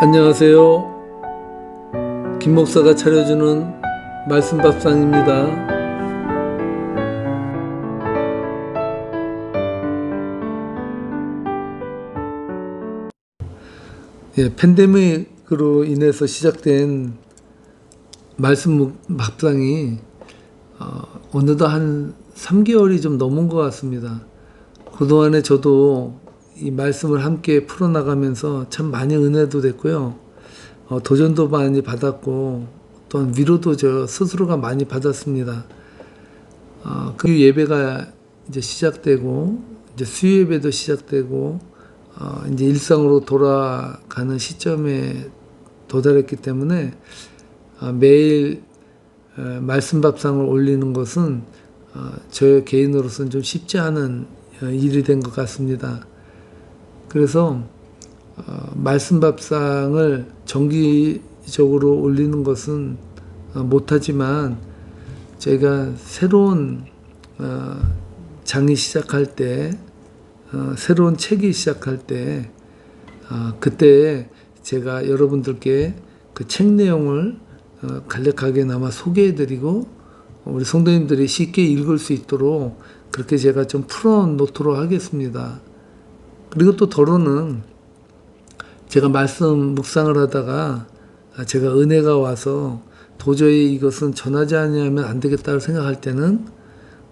안녕하세요. 김 목사가 차려주는 말씀 밥상입니다. 예, 팬데믹으로 인해서 시작된 말씀 밥상이 어, 어느덧 한 3개월이 좀 넘은 것 같습니다. 그동안에 저도 이 말씀을 함께 풀어나가면서 참 많이 은혜도 됐고요. 어, 도전도 많이 받았고, 또한 위로도 저 스스로가 많이 받았습니다. 어, 그 예배가 이제 시작되고, 이제 수예배도 시작되고, 어, 이제 일상으로 돌아가는 시점에 도달했기 때문에 어, 매일 어, 말씀 밥상을 올리는 것은 어, 저 개인으로서는 좀 쉽지 않은 어, 일이 된 것 같습니다. 그래서 어, 말씀 밥상을 정기적으로 올리는 것은 어, 못하지만 제가 새로운 어, 장이 시작할 때 어, 새로운 책이 시작할 때 어, 그때 제가 여러분들께 그 책 내용을 어, 간략하게나마 소개해드리고 우리 성도님들이 쉽게 읽을 수 있도록 그렇게 제가 좀 풀어놓도록 하겠습니다. 그리고 또 더러는 제가 말씀 묵상을 하다가 아, 제가 은혜가 와서 도저히 이것은 전하지 아니하면 안 되겠다고 생각할 때는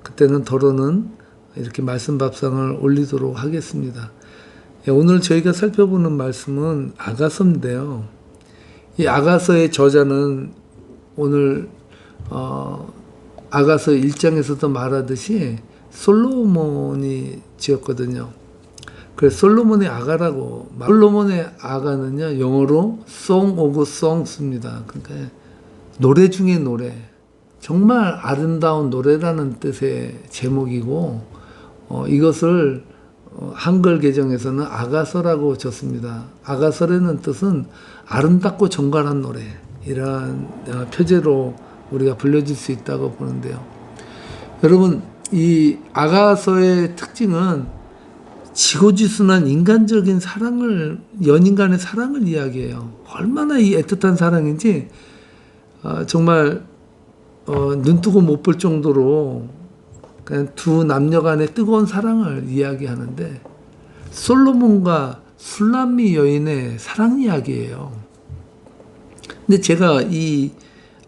그때는 더러는 이렇게 말씀 밥상을 올리도록 하겠습니다. 예, 오늘 저희가 살펴보는 말씀은 아가서인데요. 이 아가서의 저자는 오늘 어, 아가서 1장에서도 말하듯이 솔로몬이 지었거든요. 그래서 솔로몬의 아가라고 말- 솔로몬의 아가는요 영어로 Song of Songs입니다. 그러니까 노래 중에 노래 정말 아름다운 노래라는 뜻의 제목이고 어, 이것을 어, 한글 개정에서는 아가서라고 줬습니다. 아가서라는 뜻은 아름답고 정갈한 노래 이러한 어, 표제로 우리가 불려질 수 있다고 보는데요. 여러분 이 아가서의 특징은 지고지순한 인간적인 사랑을 연인 간의 사랑을 이야기해요. 얼마나 이 애틋한 사랑인지 아, 정말 어, 눈뜨고 못 볼 정도로 그냥 두 남녀 간의 뜨거운 사랑을 이야기하는데 솔로몬과 술람미 여인의 사랑 이야기예요. 근데 제가 이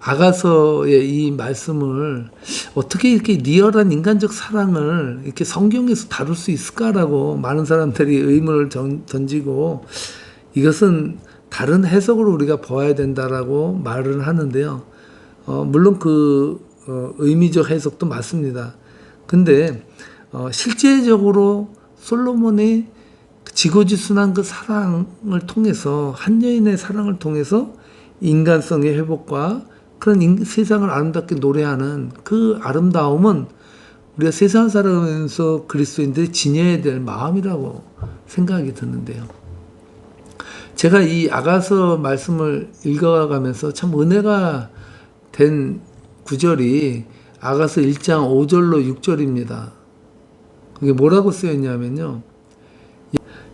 아가서의 이 말씀을 어떻게 이렇게 리얼한 인간적 사랑을 이렇게 성경에서 다룰 수 있을까라고 많은 사람들이 의문을 전- 던지고 이것은 다른 해석으로 우리가 보아야 된다라고 말을 하는데요. 어, 물론 그 어, 의미적 해석도 맞습니다. 근데 어, 실제적으로 솔로몬의 그 지고지순한 그 사랑을 통해서 한 여인의 사랑을 통해서 인간성의 회복과 그런 인- 세상을 아름답게 노래하는 그 아름다움은 우리가 세상을 살아가면서 그리스도인들이 지녀야 될 마음이라고 생각이 드는데요. 제가 이 아가서 말씀을 읽어가면서 참 은혜가 된 구절이 아가서 1장 5절로 6절입니다. 그게 뭐라고 쓰였냐면요.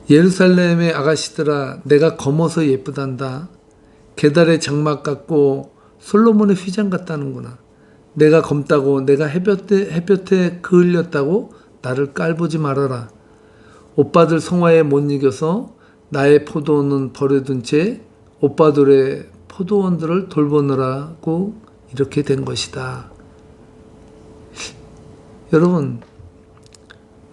예루살렘의 아가씨들아 내가 검어서 예쁘단다. 계달의 장막 같고 솔로몬의 휘장 같다는구나. 내가 검다고 내가 햇볕에, 햇볕에 그을렸다고 나를 깔보지 말아라. 오빠들 성화에 못 이겨서 나의 포도원은 버려둔 채 오빠들의 포도원들을 돌보느라고 이렇게 된 것이다. 여러분,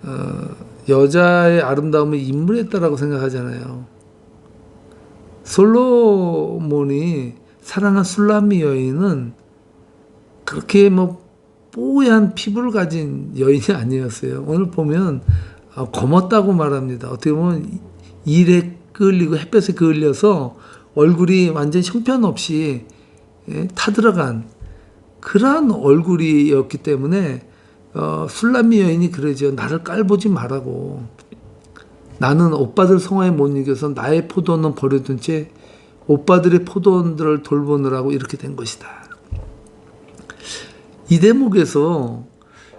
어, 여자의 아름다움은 인물에 있다라고 생각하잖아요. 솔로몬이 사랑한 술람미 여인은 그렇게 뭐 뽀얀 피부를 가진 여인이 아니었어요. 오늘 보면 아, 검었다고 말합니다. 어떻게 보면 일에 끌리고 햇볕에 그을려서 얼굴이 완전 형편없이 예, 타들어간 그러한 얼굴이었기 때문에 어, 술람미 여인이 그러죠. 나를 깔보지 말라고. 나는 오빠들 성화에 못 이겨서 나의 포도원은 버려둔 채 오빠들의 포도원들을 돌보느라고 이렇게 된 것이다. 이 대목에서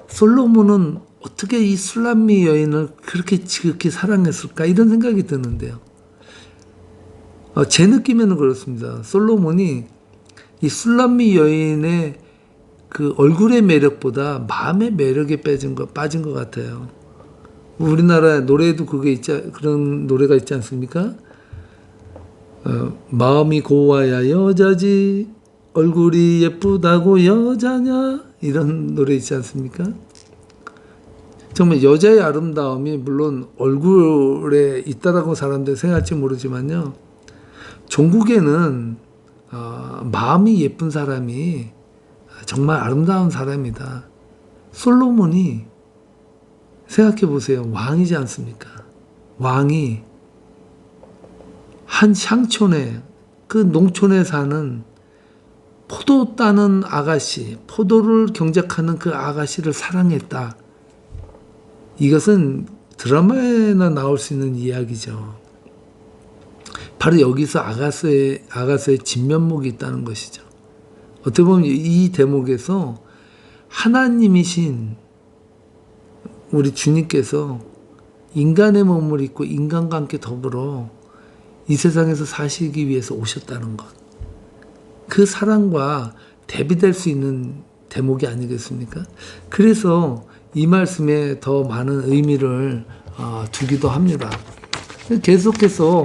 솔로몬은 어떻게 이 술람미 여인을 그렇게 지극히 사랑했을까 이런 생각이 드는데요. 어, 제 느낌에는 그렇습니다. 솔로몬이 이 술람미 여인의 그 얼굴의 매력보다 마음의 매력에 빠진 거 빠진 것 같아요. 우리나라 노래에도 그게 있지 그런 노래가 있지 않습니까? 어, 마음이 고와야 여자지 얼굴이 예쁘다고 여자냐 이런 노래 있지 않습니까? 정말 여자의 아름다움이 물론 얼굴에 있다라고 사람들 생각할지 모르지만요. 종국에는 어, 마음이 예쁜 사람이 정말 아름다운 사람이다. 솔로몬이 생각해 보세요. 왕이지 않습니까? 왕이 한乡촌에 그 농촌에 사는 포도 따는 아가씨, 포도를 경작하는 그 아가씨를 사랑했다. 이것은 드라마에나 나올 수 있는 이야기죠. 바로 여기서 아가서의 아가서의 진면목이 있다는 것이죠. 어떻게 보면 이 대목에서 하나님이신 우리 주님께서 인간의 몸을 입고 인간과 함께 더불어 이 세상에서 사시기 위해서 오셨다는 것. 그 사랑과 대비될 수 있는 대목이 아니겠습니까? 그래서 이 말씀에 더 많은 의미를 어, 두기도 합니다. 계속해서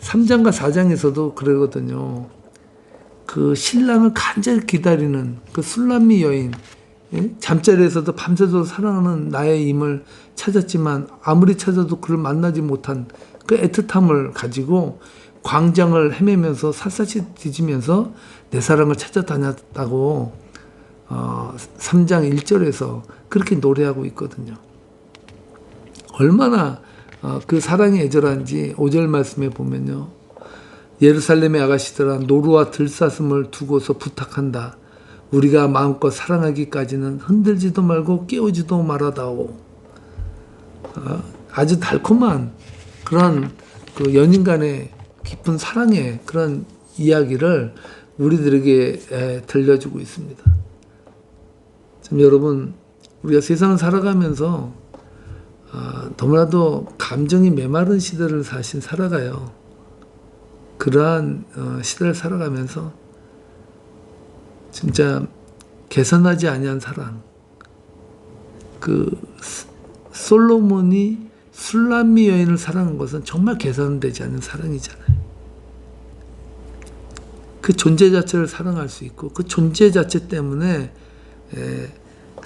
3장과 4장에서도 그러거든요. 그 신랑을 간절히 기다리는 그 술람미 여인, 예? 잠자리에서도 밤새도록 사랑하는 나의 임을 찾았지만 아무리 찾아도 그를 만나지 못한 그 애틋함을 가지고 광장을 헤매면서 샅샅이 뒤지면서 내 사랑을 찾아다녔다고 어, 3장 1절에서 그렇게 노래하고 있거든요. 얼마나 어, 그 사랑이 애절한지 5절 말씀에 보면요. 예루살렘의 아가씨들아 노루와 들사슴을 두고서 부탁한다. 우리가 마음껏 사랑하기까지는 흔들지도 말고 깨우지도 말아다오. 어, 아주 달콤한 그런 그 연인 간의 깊은 사랑의 그런 이야기를 우리들에게 에, 들려주고 있습니다. 참 여러분 우리가 세상을 살아가면서 아, 너무나도 감정이 메마른 시대를 사실 살아가요. 그러한 어, 시대를 살아가면서 진짜 개선하지 아니한 사랑. 그 스- 솔로몬이 술람미 여인을 사랑한 것은 정말 개선되지 않는 사랑이잖아요. 그 존재 자체를 사랑할 수 있고 그 존재 자체 때문에 에,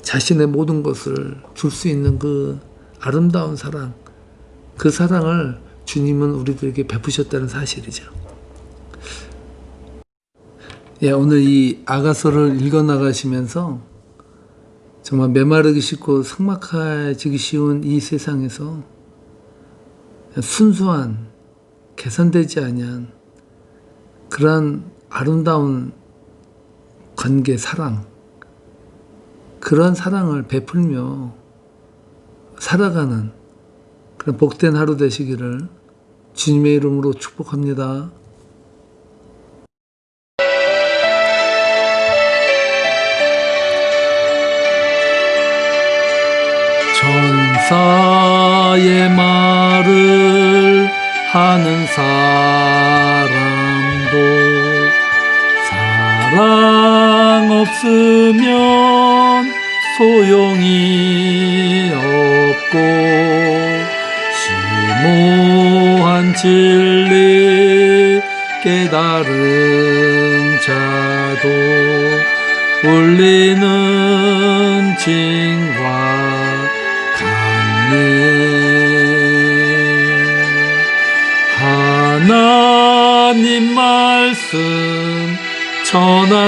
자신의 모든 것을 줄 수 있는 그 아름다운 사랑, 그 사랑을 주님은 우리들에게 베푸셨다는 사실이죠. 예, 오늘 이 아가서를 읽어 나가시면서 정말 메마르기 쉽고 삭막해지기 쉬운 이 세상에서 순수한 개선되지 아니한 그러한 아름다운 관계, 사랑, 그런 사랑을 베풀며 살아가는 그런 복된 하루 되시기를 주님의 이름으로 축복합니다. 천사의 말을 하는 사람도 사랑 없으면 소용이 없고 심오한 진리 깨달은 자도 울리는 징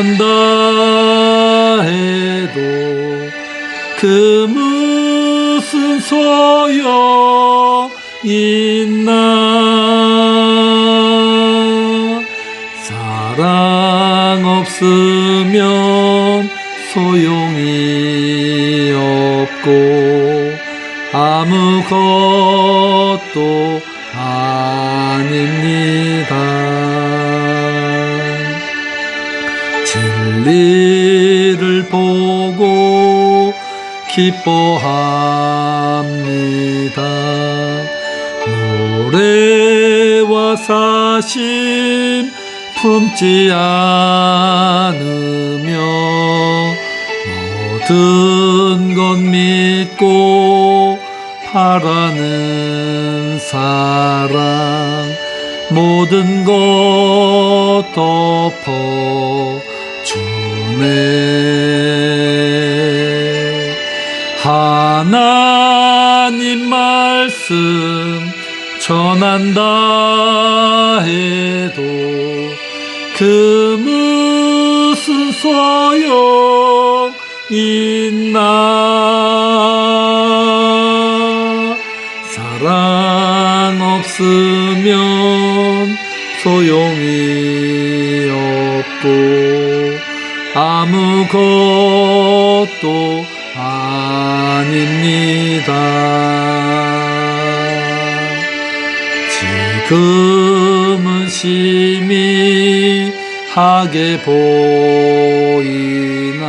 한다 해도 그 무슨 소용 있나? 사랑 없으면 소용이 없고 아무것도 기뻐하 합니다. 노래와 사심 품지 않으며 모든 것 믿고 바라는 사랑 모든 것 덮어 주네 하나님 말씀 전한다 해도 그 무슨 소용 있나? 사랑 없으면 소용이 없고 아무것도 아닙니다. 지금은 심히하게 보이나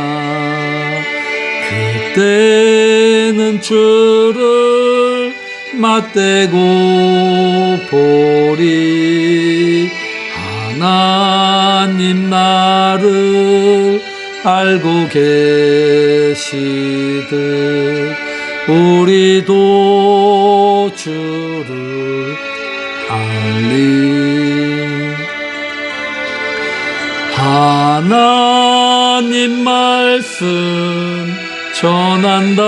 그때는 주를 맞대고 보리 하나님 나를 알고 계시듯 우리도 주를 알리. 하나님 말씀 전한다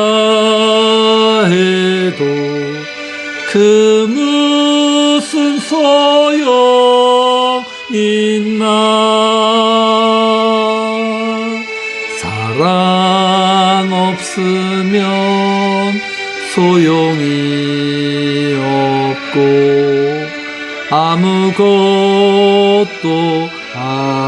해도 그 무슨 소용 있나 사랑 없으면 소용이 없고 아무것도 아닙니다.